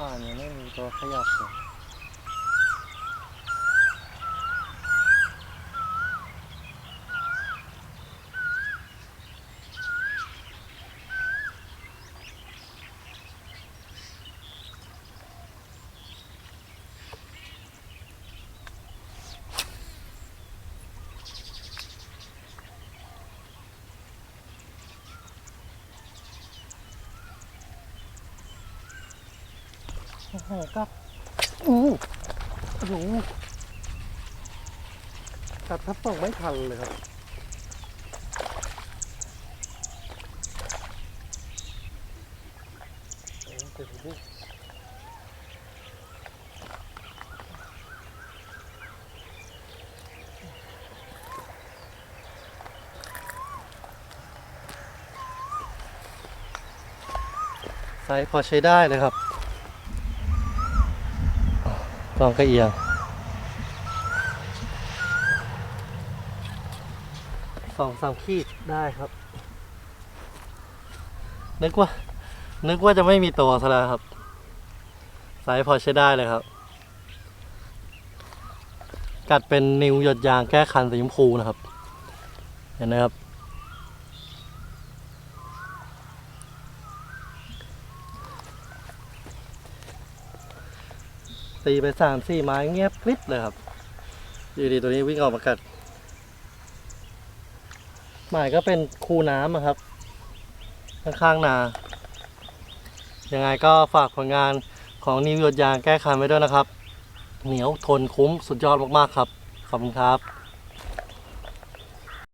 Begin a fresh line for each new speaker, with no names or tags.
ป่านยังไม่มี โอ้โหกัดอู้โอ้โหกัดทับส่งไม่ทันเลยครับ ไซส์พอใช้ได้เลยครับ กล้องก็เอียงสองสามขีดได้ครับ นึกว่า นึกว่าจะไม่มีตัวซะแล้วครับไซส์พอใช้ได้เลยครับ กัดเป็นนิวหยดยางแก้คันสีชมพูนะครับ เห็นไหมครับ ตีไปสามสี่ไม้เงียบกริบเลยครับอยู่ดีตัวนี้วิ่งออกมากัดหมายก็เป็นคูน้ำครับ ข้างๆนา ยังไงก็ฝากผลงานของนิวหยดยางแก้คันไว้ด้วยนะครับ เหนียวทนคุ้มสุดยอดมากๆครับ ขอบคุณครับ